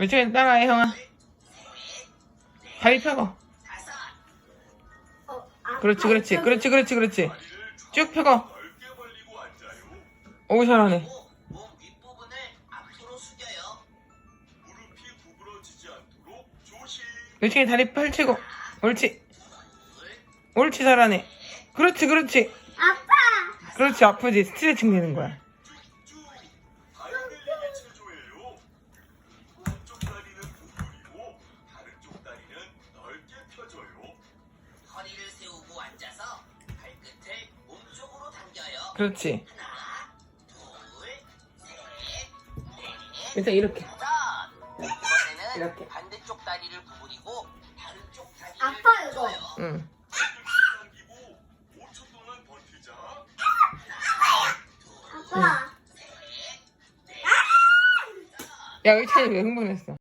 왼쪽에 따라해 형아. 다리 펴고. 그렇지 그렇지 그렇지 그렇지 그렇지. 쭉 펴고. 오 잘하네. 왼쪽에 다리 펼치고. 옳지. 옳지 잘하네. 그렇지 그렇지. 아빠! 그렇지 아프지. 스트레칭 되는 거야 그렇지 일단 이렇게 이렇게. 반대쪽 다리를 구부리고 다른 쪽 다리를 아빠, 이거. 응 발끝을 당기고 5초 동안 버티자. 아빠 야, 의찬이 왜 흥분했어?